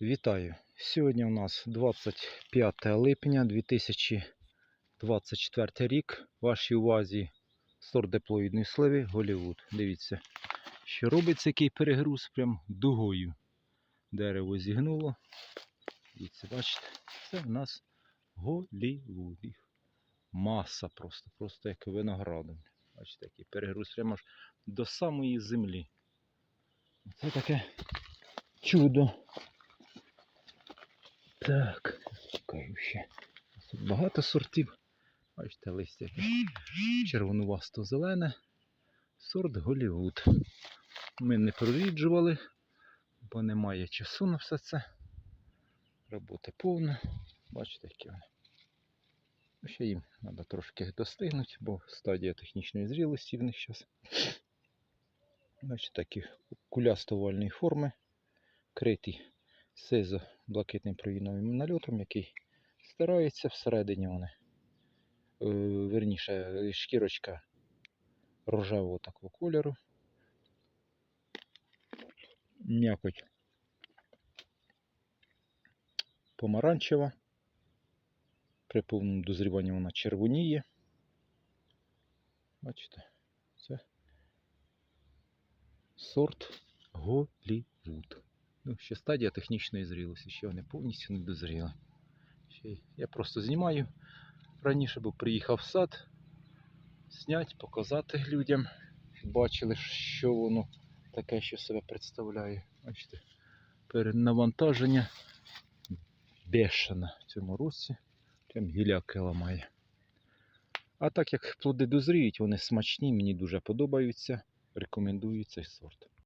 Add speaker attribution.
Speaker 1: Вітаю! Сьогодні у нас 25 липня 2024 рік. Вашій увазі сорт диплоїдної сливи Голівуд. Дивіться, що робиться який перегруз прям дугою. Дерево зігнуло. Дивіться, бачите, це в нас Голівуд. Маса просто, просто як виноградом. Бачите, який перегруз прямо аж до самої землі. Це таке чудо. Так, покажу ще. Багато сортів. Бачите, листя яке червонувасто-зелене. Сорт Голівуд. Ми не проріджували, бо немає часу на все це. Роботи повна. Бачите, які вони. Ну, Ще їм треба трошки достигнути, бо стадія технічної зрілості в них зараз. Бачите, такі кулястовольної форми, криті сизо блакитним провідним нальотом, який стирається всередині вони. Е, верніше, шкірочка рожевого такого кольору. М'якоть помаранчева. При повному дозріванні вона червоніє. Бачите, це сорт Голівуд. Ну, ще стадія технічної зрілості, ще вони повністю не дозріли. Ще я просто знімаю. Раніше був приїхав в сад, зняти, показати людям, щоб бачили, що воно таке, що себе представляє. Бачите, перенавантаження бешене в цьому році. Прям гіляки ламає. А так як плоди дозріють, вони смачні, мені дуже подобаються. Рекомендую цей сорт.